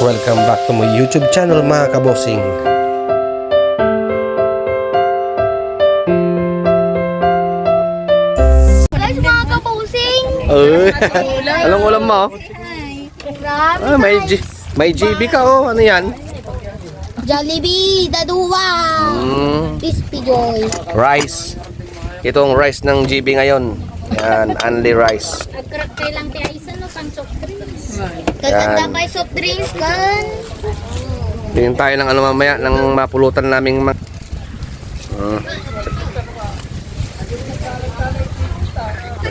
Welcome back to my YouTube channel mga kabosing. Guys, mga kapusing! Ay, anong ulam mo? Grabe Ah, may, G- may GB ka oh. Ano yan? Jollibee, daduwa! Mm, Crispy Joy. rice. Itong rice ng GB ngayon. Yan, only rice. Agkarat kay lang kaya isa no, pang Kasanda pa soft drinks kan. Tingin tayo ng ano mamaya, ng mapulutan naming ma... Mm.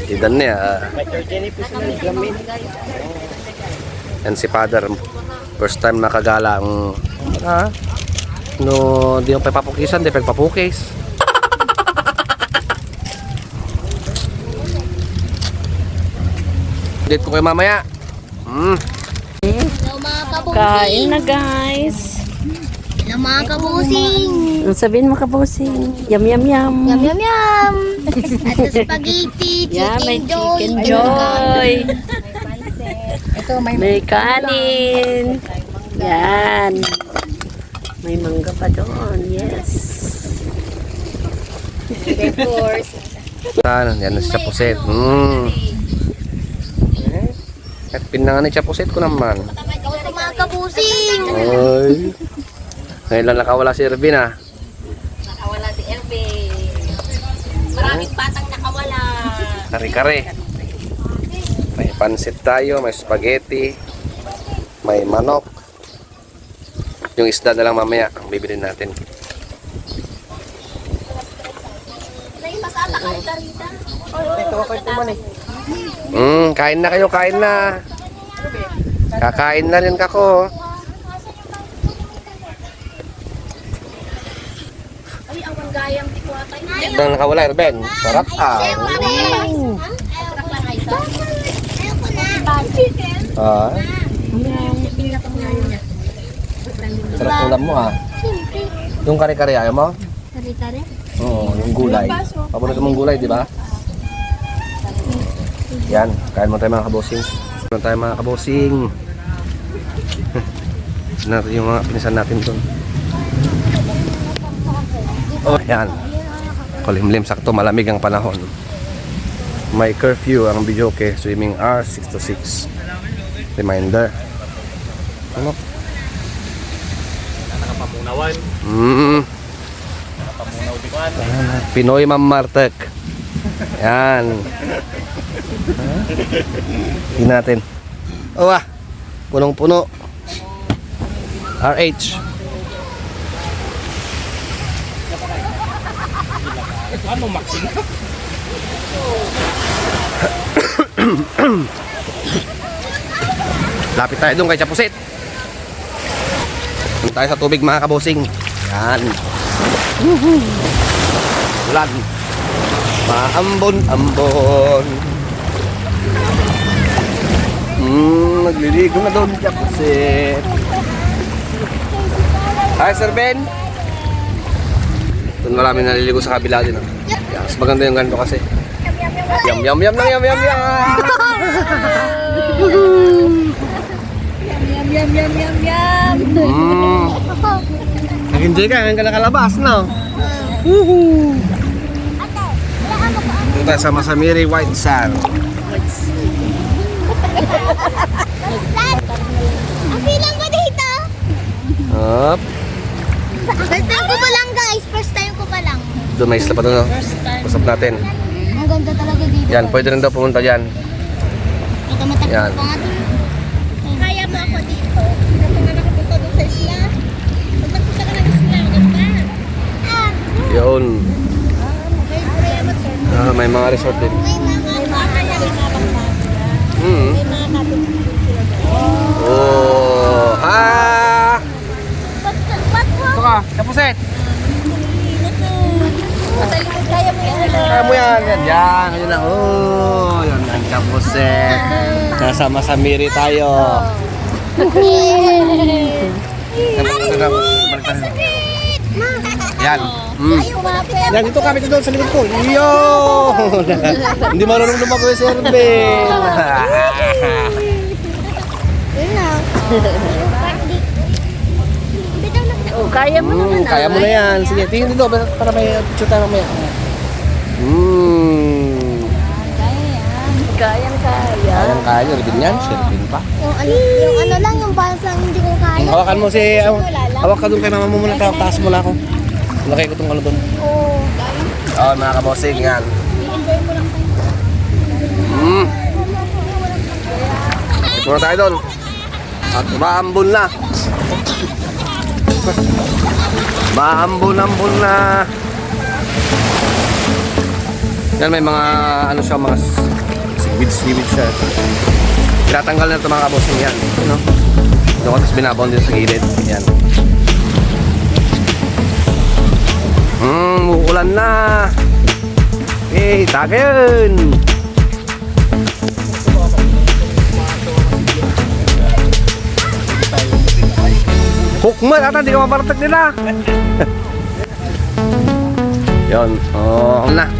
Idan niya. ah. Yan si father. First time nakagala ang... Ah, no, di yung papapukisan, di pagpapukis. Dito ko kayo mamaya. Mm. Kapusing! Kain na guys. Hello mga kapusing! Ang sabihin mo kabusing. Yum yum yum. Yum yum yum! At the spaghetti, chicken Yeah, may joy. chicken joy. Ito may May kanin. Yan. May mangga pa doon. Yes. Yan, yan ang chapuset. Mm. At pinangan ni chapuset ko naman. Ito mga kapusing! Ay. Ngayon lang nakawala si Ervin ah. Nakawala si Elbe. Maraming patang nakawala. Kare-kare. May pansit tayo, may spaghetti, may manok. Yung isda na lang mamaya ang bibili natin. Mm, kain na kayo, kain na. Kakain na rin kako. Nang nakawala, Erben. Sarap ah. Ah. Sarap ulam mo ah. Yung kare-kare ayaw mo? Tari-tari? Oo, yung gulay. Paborito mong gulay, di ba? Yan, kain mo tayo mga kabosing. Mo tayo mga kabosing. Natin yung mga pinisan natin doon. Oh, yan. Kulimlim, sakto, malamig ang panahon. May curfew ang Bijoke, swimming hour 6 to 6. Reminder. Ano? Nakapamunawan. Mm. Nakapamunaw di ko ano. Yan. Tingnan natin. Oh ah. Punong-puno. RH. Ano? Lapit tayo doon kay Chapusit. Punta tayo sa tubig mga kabosing. Yan. Woohoo. Ulan. Maambon-ambon. Hmm, nagliligo na doon si Chapusit. Hi, Sir Ben. Doon marami naliligo sa kabila din. Yan, mas maganda yung ganito kasi. Yum, yum, yum, yum, yum, yum, yum. Yum, yum, yum, yum! Mm. Nag-enjoy ka hanggang nakalabas, no? Woohoo! Tayo sa Masamiri White Sand. Ang feeling ko dito! Up. First time ko pa lang guys, first time ko pa lang. Doon may isla pa doon, no? Usap natin. Ang ganda talaga dito. Yan, pwede rin daw pumunta dyan. Matamatag Yan. pa nga dun. Kaya mo ako dito. Hindi ka nga nakapunta dun sa isla. Pag nagpunta ka ng isla, ganda. Ah, Yun. Ah, may mga resort din. May mga bata na Hmm. May mga kapit Oh, ha! Ba't ba't mo? Ito ka, kapuset! Kaya mo yan. Kaya mo yan, yan, yan, yun lang. Oh, yan ang kapuset. Nasa Masamiri tayo. Balik tayo. Yan. Mm. Yan, dito kami doon sa likod ko. Yo! Hindi marunong lumagoy si Erben. Yun na. kaya mo naman. Mm, kaya mo na yan. Sige, tingin dito para para may picture tayo mamaya. Mm. Kaya. Kayang kaya nyo. Rin yan. Sirpin pa. Yung ano, yung ano lang, yung balance lang hindi ko kaya. Hawakan mo si... Wala lang. Hawak ka doon kay mama mo muna. Taas mo na ako. Laki ko itong ano doon. Oo. Oo, mga kabosing yan. I-enjoy mo lang tayo. Mm. Ito na tayo doon. At maambon na. Maambon-ambon na. Yan may mga ano siya mga seaweed siya. Tinatanggal na ito mga kabosing yan. No? Doon tapos binabon din sa gilid. Yan. Hmm, uulan na. Eh, tagayon. Hukman, ata di ka maparating nila. Yon, oh, na.